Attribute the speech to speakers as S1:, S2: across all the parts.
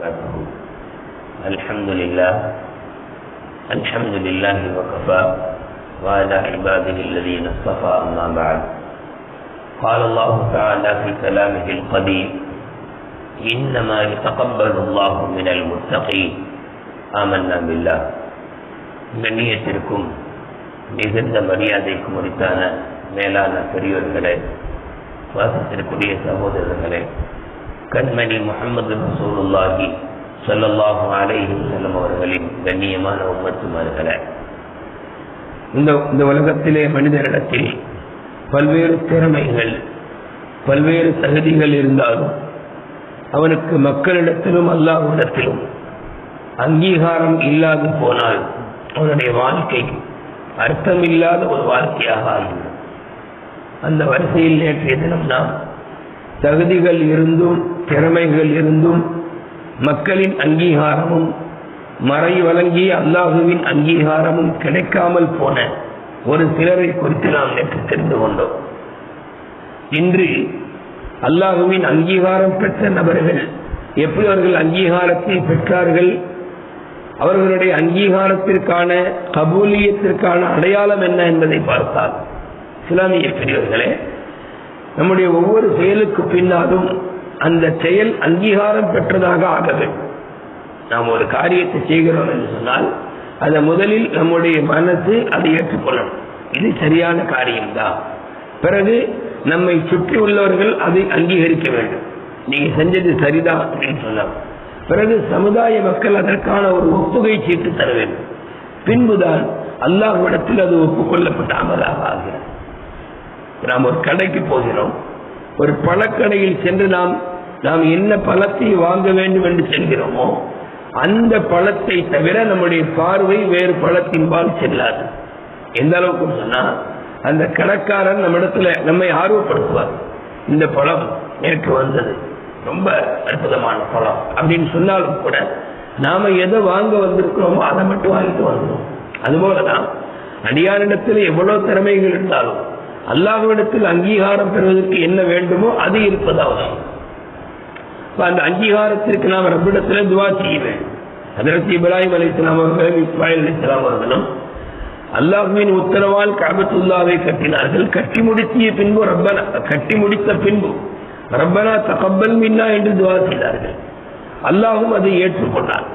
S1: وبركاته الحمد لله الحمد لله وكفى وعلى عباده الذين اصطفى أما بعد قال الله تعالى في كلامه القديم إنما يتقبل الله من المتقين آمنا بالله கண்ணியத்திற்கும் மிகுந்த மரியாதைக்கும் உரித்தான மேலான பெரியோர்களே வாசத்திற்குரிய சகோதரர்களே கண்மணி முகமது ரசூலுல்லாஹி சொல்லல்லாஹு அலைஹி செல்லம் அவர்களின் கண்ணியமான உம்மத்துமார்களே. இந்த இந்த உலகத்திலே மனிதரிடத்தில் பல்வேறு திறமைகள் பல்வேறு தகுதிகள் இருந்தாலும் அவனுக்கு மக்களிடத்திலும் அல்லாஹ்விடத்திலும் அங்கீகாரம் இல்லாது போனால் அவனுடைய வாழ்க்கை அர்த்தமில்லாத ஒரு வாழ்க்கையாக ஆகிவிடும். அந்த வரிசையில் நேற்றைய தினம் நாம் தகுதிகள் இருந்தும் திறமைகள் இருந்தும் மக்களின் அங்கீகாரமும் மறை வழங்கிய அல்லாஹுவின் அங்கீகாரமும் கிடைக்காமல் போன ஒரு சிலரை குறித்து நாம் நேற்று தெரிந்து கொண்டோம். இன்று அல்லாஹுவின் அங்கீகாரம் பெற்ற நபர்கள் எப்படி அவர்கள் அங்கீகாரத்தை பெற்றார்கள்? அவர்களுடைய அங்கீகாரத்திற்கான கபூலியத்திற்கான அடையாளம் என்ன என்பதை பார்த்தால் இஸ்லாமிய பெரியவர்களே நம்முடைய ஒவ்வொரு செயலுக்கு பின்னாலும் அந்த செயல் அங்கீகாரம் பெற்றதாக ஆக நாம் ஒரு காரியத்தை செய்கிறோம் என்று சொன்னால் அதை முதலில் நம்முடைய மனசு அதை ஏற்றுக்கொள்ளணும். இது சரியான காரியம்தான் பிறகு நம்மை சுற்றி உள்ளவர்கள் அதை அங்கீகரிக்க வேண்டும். நீங்க செஞ்சது சரிதான் அப்படின்னு சொல்லலாம் பிறகு சமுதாய மக்கள் அதற்கான ஒரு ஒப்புகை சீட்டு தர வேண்டும். பின்புதான் அல்லாஹ் இடத்தில் அது ஒப்புக்கொள்ளப்பட்ட அமலாக ஆகிறது. நாம் ஒரு கடைக்கு போகிறோம். ஒரு பழக்கடையில் சென்று நாம் நாம் என்ன பழத்தை வாங்க வேண்டும் என்று செல்கிறோமோ அந்த பழத்தை தவிர நம்முடைய பார்வை வேறு பழத்தின்பால் செல்லாது. எந்த அளவுக்கு சொன்னா அந்த கடைக்காரன் நம்ம இடத்துல நம்மை ஆர்வப்படுத்துவார். இந்த பழம் நேற்று வந்தது. ரொம்ப அற்புதமான பழம் அப்படின்னு சொன்னாலும் கூட நாம எதை வாங்க வந்திருக்கிறோமோ அதை மட்டும் வாங்கிட்டு வந்தோம் அதுபோலதான் அடியாரிடத்தில் எவ்வளவு திறமைகள் இருந்தாலும் அல்லாஹ்விடத்தில் அங்கீகாரம் பெறுவதற்கு என்ன வேண்டுமோ அது இருப்பதாவது. அந்த அங்கீகாரத்திற்கு நாம் ரப்பிடத்தில் துவா செய்வேன். வேண்டும் அதற்கு இப்ராஹிம் அலி அவர்களும் இஸ்மாயில் அலி அவர்களும் அல்லாஹுவின் உத்தரவால் காபத்துல்லாவை கட்டினார்கள். கட்டி முடித்திய பின்பு ரப்பனா கட்டி முடித்த பின்பு ரப்பனா தகப்பல் மின்னா என்று துவா செய்தார்கள். அல்லாஹும் அதை ஏற்றுக்கொண்டார்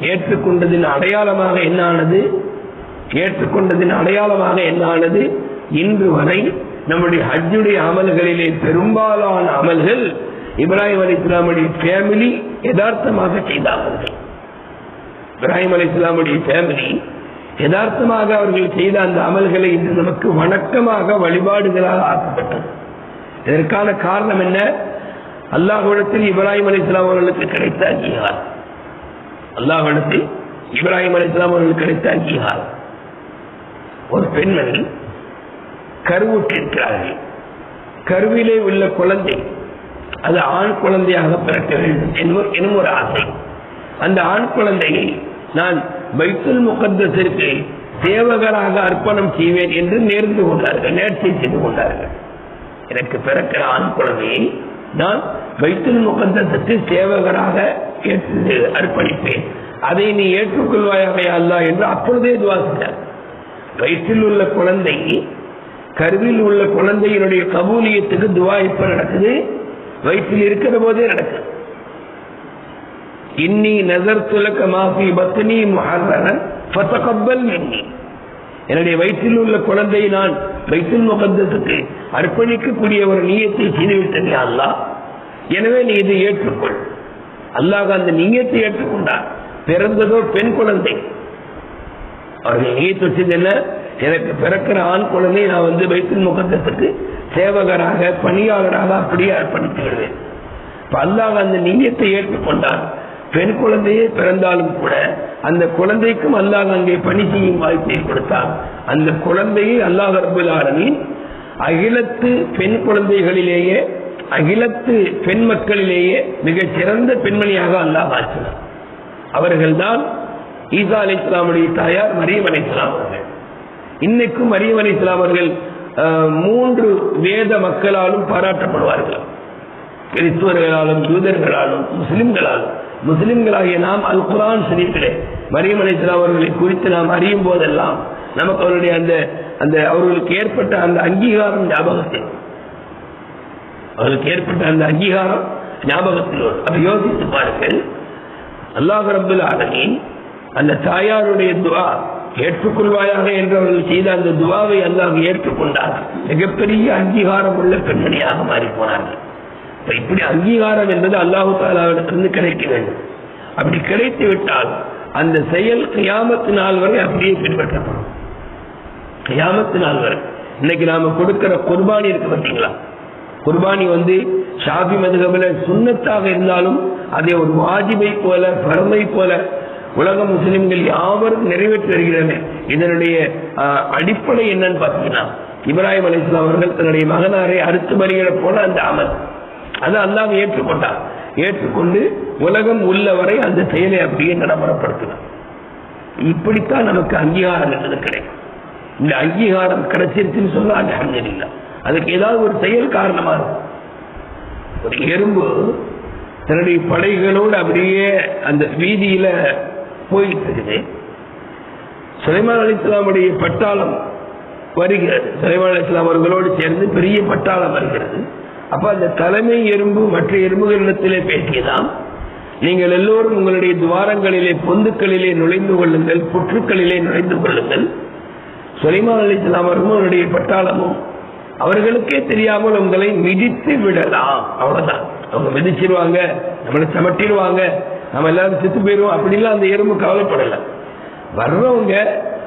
S1: ஏற்றுக்கொண்டதின் அடையாளமாக என்ன ஆனது? ஏற்றுக்கொண்டதின் அடையாளமாக என்ன ஆனது? இன்று வரை நம்முடைய ஹஜ்ஜுடைய அமல்களிலே பெரும்பாலான அமல்கள் இப்ராஹிம் அலி இஸ்லாமுடைய ஃபேமிலி யதார்த்தமாக செய்தார்கள். இப்ராஹிம் அலி இஸ்லாமுடைய ஃபேமிலி யதார்த்தமாக அவர்கள் செய்த அந்த அமல்களை இன்று நமக்கு வணக்கமாக வழிபாடுகளாக ஆக்கப்பட்டது. இதற்கான காரணம் என்ன? அல்லாஹ்விடத்தில் இப்ராஹிம் அலி இஸ்லாம் அவர்களுக்கு கிடைத்த அங்கீகாரம். அல்லாஹ்விடத்தில் இப்ராஹிம் அலி இஸ்லாம் அவர்களுக்கு கிடைத்த அங்கீகாரம். ஒரு பெண்மணி கருவுற்றிருக்கிறார்கள் கருவிலே உள்ள குழந்தை அது ஆண் குழந்தையாக பிறக்க வேண்டும் எனும் ஒரு ஆசை. அந்த ஆண் குழந்தையை நான் வைத்துல் முகத்திற்கு சேவகராக அர்ப்பணம் செய்வேன் என்று நேர்ந்து கொண்டார்கள் நேர்ச்சி செய்து கொண்டார்கள். எனக்கு பிறக்கிற ஆண் குழந்தையை நான் வைத்துல் முகந்தத்துக்கு சேவகராக ஏற்று அர்ப்பணிப்பேன். அதை நீ ஏற்றுக்கொள்வாயாக அல்லா என்று அப்பொழுதே துவாசித்தார் வயிற்றில் உள்ள குழந்தை கருவில் உள்ள குழந்தையினுடைய கபூலியத்துக்கு துவா இப்ப நடக்குது. வயிற்றில் இருக்கிற போதே நடக்குது. இன்னி நசர் துலக்க மாஃபி பத்னி முஹர்ரன் ஃபதகப்பல் மின்னி. என்னுடைய வயிற்றில் உள்ள குழந்தையை நான் வைத்துல் முகந்தத்துக்கு அர்ப்பணிக்கக்கூடிய ஒரு நீயத்தை செய்துவிட்டேன் அல்லா எனவே நீ இதை ஏற்றுக்கொள். அல்லாஹ் அந்த நீயத்தை ஏற்றுக்கொண்டார் பிறந்ததோ பெண் குழந்தை. அவர்கள் நீயத்து வச்சது என்ன? எனக்கு பிறக்கிற ஆண் குழந்தை நான் வந்து வைத்துல் முகந்தத்துக்கு சேவகராக பணியாளராக அப்படியே அர்ப்பணித்து விடுவேன். அல்லாஹ் அந்த நீயத்தை ஏற்றுக்கொண்டான் பெண் குழந்தையே பிறந்தாலும் கூட அந்த குழந்தைக்கும் அல்லாஹ் அங்கே பணி செய்யும் வாய்ப்பை கொடுத்தார் அந்த குழந்தையை அல்லாஹ் ரபுல் அகிலத்து பெண் குழந்தைகளிலேயே அகிலத்து பெண் மக்களிலேயே மிகச் சிறந்த பெண்மணியாக அல்லாஹ் ஆற்றினார் அவர்கள்தான் ஈசா அலி இஸ்லாமுடைய தாயார் மரியம் அலி இஸ்லாம் அவர்கள். இன்னைக்கும் மரியம் அலி இஸ்லாம் அவர்கள் மூன்று வேத மக்களாலும் பாராட்டப்படுவார்கள். கிறிஸ்துவர்களாலும் யூதர்களாலும் முஸ்லிம்களாலும். முஸ்லிம்களாகிய நாம் அல் குரான் ஷரீஃபிலே மரியம் அலைஹிஸ்ஸலாம் அவர்களை குறித்து நாம் அறியும் போதெல்லாம் நமக்கு அவருடைய அந்த அந்த அவர்களுக்கு ஏற்பட்ட அந்த அங்கீகாரம் ஞாபகத்தில். அவர்களுக்கு ஏற்பட்ட அந்த அங்கீகாரம் ஞாபகத்தில் வரும் அதை யோசித்து பாருங்கள் அல்லாஹ் ரபுல் ஆலமின் அந்த தாயாருடைய துவா ஏற்றுக்கொள்வாயாக என்று அவர்கள் செய்த அந்த துவாவை அல்லாஹ் ஏற்றுக்கொண்டார். மிகப்பெரிய அங்கீகாரம் உள்ள பெண்மணியாக மாறி போனார்கள். இப்ப இப்படி அங்கீகாரம் என்பது அல்லாஹு தாலாவிடத்திலிருந்து கிடைக்க வேண்டும். அப்படி கிடைத்து விட்டால் அந்த செயல் கியாமத்து நாள் வரை அப்படியே பின்பற்றப்படும். கியாமத்து நாள் வரை. இன்னைக்கு நாம கொடுக்கிற குர்பானி இருக்கு பார்த்தீங்களா? குர்பானி வந்து ஷாபி மதுகபில சுண்ணத்தாக இருந்தாலும் அதை ஒரு வாஜிபை போல பரமை போல உலக முஸ்லிம்கள் யாவரும் நிறைவேற்றி வருகிறனர் இதனுடைய அடிப்படை என்னன்னு பார்த்தீங்கன்னா இப்ராஹிம் அலிஸ்லாம் அவர்கள் தன்னுடைய மகனாரை அறுத்து பலியிட போல அந்த அமல் அதை அல்லாம ஏற்றுக்கொண்டார் ஏற்றுக்கொண்டு உலகம் உள்ளவரை அந்த செயலை அப்படியே நடைமுறைப்படுத்தினார் இப்படித்தான் நமக்கு அங்கீகாரம் என்றது கிடைக்கும். இந்த அங்கீகாரம் கிடைச்சிருச்சுன்னு சொன்னா அல்ஹம்துலில்லாஹ். அதுக்கு ஏதாவது ஒரு செயல் காரணமா இருக்கும். ஒரு எறும்பு தன்னுடைய படைகளோடு அப்படியே அந்த வீதியில போயிட்டு இருக்குது சுலைமான் அலிஸ்லாமுடைய பட்டாளம் வருகிறது சுலைமான் அலிஸ்லாம் அவர்களோடு சேர்ந்து பெரிய பட்டாளம் வருகிறது. அப்ப அந்த தலைமை எறும்பு மற்ற எறும்புகளிடத்திலே பேசியதாம் நீங்கள் எல்லோரும் உங்களுடைய துவாரங்களிலே பொந்துக்களிலே நுழைந்து கொள்ளுங்கள் புற்றுக்களிலே நுழைந்து கொள்ளுங்கள். சுலைமான் அலிஸ்லாம் அவர்களும் அவருடைய பட்டாளமும் அவர்களுக்கே தெரியாமல் உங்களை மிதித்து விடலாம். அவ்வளவுதான். அவங்க மிதிச்சிருவாங்க நம்மளை சமட்டிடுவாங்க. நம்ம எல்லாரும் செத்து போயிடுவோம் அப்படிலாம் அந்த எறும்பு கவலைப்படல. வர்றவங்க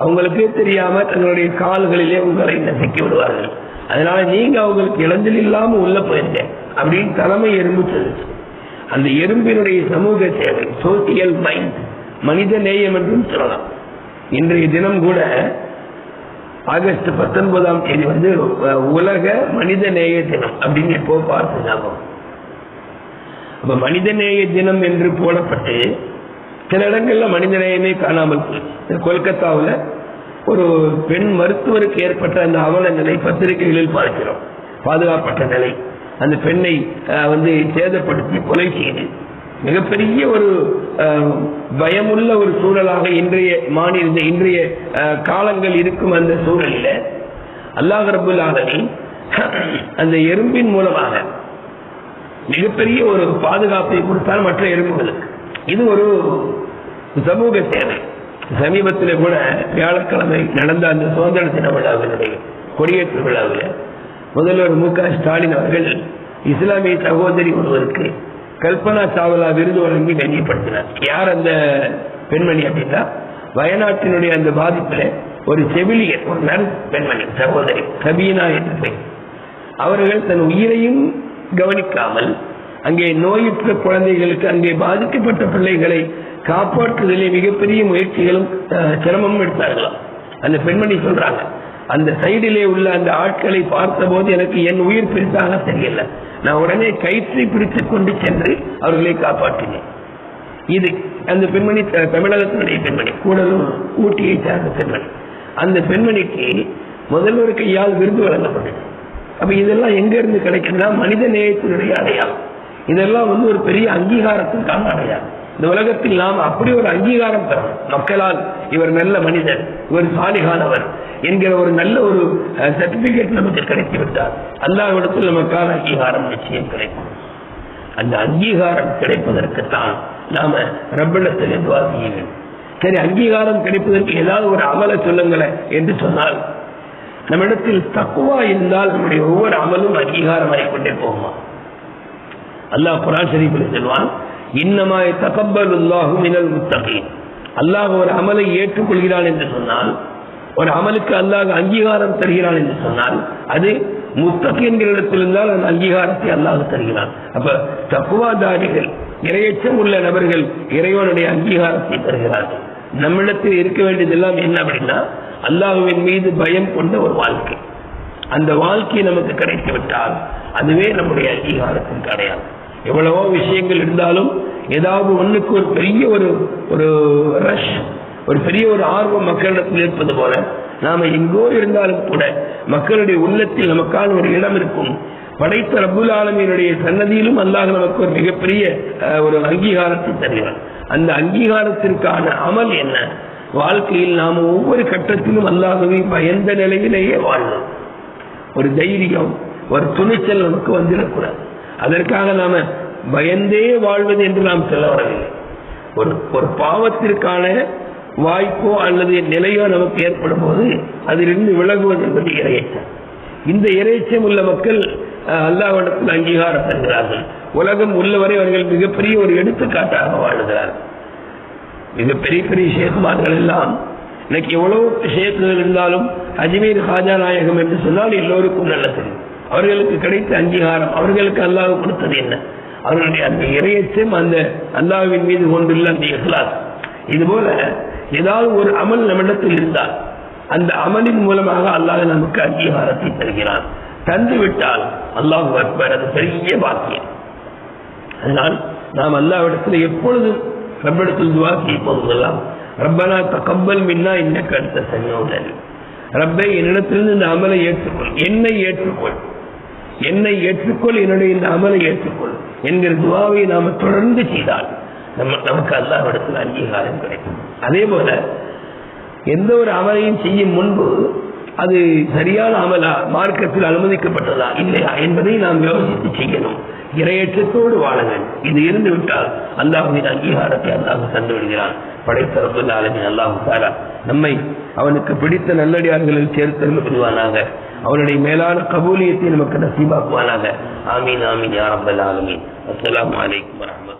S1: அவங்களுக்கே தெரியாம தங்களுடைய கால்களிலே உங்களை நசுக்கி விடுவார்கள். அதனால நீங்க அவங்களுக்கு இளைஞல் இல்லாம உள்ள போயிருங்க. அப்படின்னு தலைமை எறும்பு சொல்லுச்சு. அந்த எறும்பினுடைய சமூக சேவை சோசியல் மைண்ட் மனித நேயம் என்றும் சொல்லலாம். இன்றைய தினம் கூட ஆகஸ்ட் பத்தொன்பதாம் தேதி வந்து உலக மனித நேய தினம் அப்படின்னு இப்போ பார்த்து ஞாபகம். அப்ப மனித நேய தினம் என்று போடப்பட்டு சில இடங்கள்ல மனித நேயமே காணாமல் கொல்கத்தாவில் கொல்கத்தாவுல ஒரு பெண் மருத்துவருக்கு ஏற்பட்ட அந்த அவல நிலை பத்திரிகைகளில் பார்க்கிறோம். பாதுகாப்பட்ட நிலை. அந்த பெண்ணை அஹ், வந்து சேதப்படுத்தி கொலை செய்து. மிகப்பெரிய ஒரு அஹ், பயமுள்ள ஒரு சூழலாக இன்றைய மாநில இன்றைய அஹ், காலங்கள் இருக்கும் அந்த சூழலில அல்லாஹ் ரபுல் அந்த எறும்பின் மூலமாக மிகப்பெரிய ஒரு பாதுகாப்பை கொடுத்தால் மற்ற எறும்புகளுக்கு இது ஒரு சமூக சேவை. சமீபத்தில் கூட வியாழக்கிழமை நடந்த அந்த சுதந்திர தின விழாவினுடைய கொடியேற்று விழாவில் முதல்வர் மு க ஸ்டாலின் அவர்கள் இஸ்லாமிய சகோதரி ஒருவருக்கு கல்பனா சாவலா விருது வழங்கி கண்ணியப்படுத்தினார் யார் அந்த பெண்மணி அப்படின்னா? வயநாட்டினுடைய அந்த பாதிப்பில் ஒரு செவிலியர் ஒரு நர்ஸ் பெண்மணி சகோதரி சபீனா என்று பெண். அவர்கள் தன் உயிரையும் கவனிக்காமல் அங்கே நோயுற்ற குழந்தைகளுக்கு அங்கே பாதிக்கப்பட்ட பிள்ளைகளை காப்பாற்றுதலே மிகப்பெரிய முயற்சிகளும் சிரமமும் எடுத்தார்களாம் அந்த பெண்மணி சொல்றாங்க அந்த சைடிலே உள்ள அந்த ஆட்களை பார்த்தபோது எனக்கு என் உயிர் பெருசாக தெரியல. நான் உடனே கயிற்றை பிடித்துக் கொண்டு சென்று அவர்களை காப்பாற்றினேன். இது அந்த பெண்மணி தமிழகத்தினுடைய பெண்மணி கூடலூர் ஊட்டியை சார்ந்த பெண்மணி. அந்த பெண்மணிக்கு முதல்வர் கையால் விருது வழங்கப்பட்டது. அப்ப இதெல்லாம் எங்க இருந்து கிடைக்குதுன்னா மனித நேயத்தினுடைய அடையாளம். இதெல்லாம் வந்து ஒரு பெரிய அங்கீகாரத்திற்கான அடையாளம். இந்த உலகத்தில் நாம் அப்படி ஒரு அங்கீகாரம் பெறணும். மக்களால் இவர் நல்ல மனிதர் இவர் சாலிகானவர் என்கிற ஒரு நல்ல ஒரு சர்டிபிகேட் நமக்கு கிடைத்து விட்டால் அல்லாவிடத்தில் நமக்கான அங்கீகாரம் நிச்சயம் கிடைக்கும். அந்த அங்கீகாரம் கிடைப்பதற்குத்தான் நாம ரப்பிடத்தில் எதுவாக செய்ய வேண்டும். சரி அங்கீகாரம் கிடைப்பதற்கு ஏதாவது ஒரு அமலை சொல்லுங்களேன் என்று சொன்னால் நம்மிடத்தில் தக்குவா இருந்தால் நம்முடைய ஒவ்வொரு அமலும் அங்கீகாரமாகிக் கொண்டே போகுமா? அல்லாஹ் குரான் ஷரீஃபில் சொல்வான் இன்னமாய் தகப்பலுல்லாஹு மினல் முத்தகீன். அல்லாஹ் ஒரு அமலை ஏற்றுக்கொள்கிறான் என்று சொன்னால் ஒரு அமலுக்கு அல்லாஹ் அங்கீகாரம் தருகிறான் என்று சொன்னால் அது முத்தகின்கிற இடத்தில் இருந்தால் அந்த அங்கீகாரத்தை அல்லாஹ் தருகிறான். அப்ப தக்குவாதாரிகள் இரையச்சம் உள்ள நபர்கள் இறைவனுடைய அங்கீகாரத்தை தருகிறார்கள். நம்மிடத்தில் இருக்க வேண்டியதெல்லாம் என்ன அப்படின்னா அல்லாஹுவின் மீது பயம் கொண்ட ஒரு வாழ்க்கை. அந்த வாழ்க்கை நமக்கு கிடைத்து விட்டால் அதுவே நம்முடைய அங்கீகாரத்தின் அடையாளம் எவ்வளவோ விஷயங்கள் இருந்தாலும் ஏதாவது ஒண்ணுக்கு ஒரு பெரிய ஒரு ஒரு ரஷ் ஒரு பெரிய ஒரு ஆர்வம் மக்களிடத்தில் இருப்பது போல நாம எங்கோ இருந்தாலும் கூட மக்களுடைய உள்ளத்தில் நமக்கான ஒரு இடம் இருக்கும்.
S2: படைத்த ரபுல் ஆலமீனுடைய சன்னதியிலும் அல்லாஹ் நமக்கு ஒரு மிகப்பெரிய ஒரு அங்கீகாரத்தை தருகிறார் அந்த அங்கீகாரத்திற்கான அமல் என்ன? வாழ்க்கையில் நாம் ஒவ்வொரு கட்டத்திலும் அல்லாகவே பயந்த நிலையிலேயே வாழணும் ஒரு தைரியம் ஒரு துணிச்சல் நமக்கு வந்துடக்கூடாது. அதற்காக நாம பயந்தே வாழ்வது என்று நாம் சொல்ல வரவில்லை. ஒரு ஒரு பாவத்திற்கான வாய்ப்போ அல்லது நிலையோ நமக்கு ஏற்படும் போது அதிலிருந்து விலகுவது என்பது இறையச்சம். இந்த இறைச்சம் உள்ள மக்கள் அஹ், அங்கீகாரம் பெறுகிறார்கள் உலகம் உள்ளவரை அவர்கள் மிகப்பெரிய ஒரு எடுத்துக்காட்டாக வாழுகிறார்கள். மிக பெரிய பெரிய ஷேக்குமார்கள் எல்லாம் இன்னைக்கு எவ்வளவு ஷேக்குகள் இருந்தாலும் அஜ்மீர் ஹாஜா நாயகம் என்று சொன்னால் எல்லோருக்கும் நல்ல தெரியும் அவர்களுக்கு கிடைத்த அங்கீகாரம் அவர்களுக்கு அல்லாஹ் கொடுத்தது என்ன? அவர்களுடைய அந்த இறையச்சம் அந்த அல்லாவின் மீது கொண்டுள்ள அந்த இஹ்லாஸ். இதுபோல ஏதாவது ஒரு அமல் நம்மிடத்தில் இருந்தால் அந்த அமலின் மூலமாக அல்லாஹ் நமக்கு அங்கீகாரத்தை தருகிறான். தந்து விட்டால் அல்லாஹ் அக்பர் அது பெரிய பாக்கியம். அதனால் நாம் அல்லாவிடத்தில் எப்பொழுதும் ரப்பிடத்தில் துவா செய்யும் ரப்பனா தகப்பல் மின்னா என்ன கருத்த சமயம் ரப்பை என்னிடத்திலிருந்து இந்த அமலை ஏற்றுக்கொள். என்னை ஏற்றுக்கொள். என்னை ஏற்றுக்கொள். என்னுடைய இந்த அமலை ஏற்றுக்கொள். என்கிற துவாவை நாம தொடர்ந்து செய்தால் நம்ம நமக்கு அல்லாவிடத்தில் அங்கீகாரம் கிடைக்கும். அதே போல எந்த ஒரு அமலையும் செய்யும் முன்பு அது சரியான அமலா மார்க்கத்தில் அனுமதிக்கப்பட்டதா இல்லையா? என்பதை நாம் யோசித்து செய்யணும். இரையற்றத்தோடு வாழுங்கள். இது இருந்து விட்டால் அல்லாஹுவின் அங்கீகாரத்தை அல்லாஹ் தந்து விடுகிறான். படைத்த ரப்பல் அல்லாஹு சாரா நம்மை அவனுக்கு பிடித்த நல்லடியார்களில் சேர்த்தெழுந்து விடுவானாக. அவனுடைய மேலான கபூலியத்தை நமக்கு நசீபாக்குவானாக. ஆமீன் ஆமீன் யாரம்பல் ஆலமீன். அஸ்ஸலாமு அலைக்கும்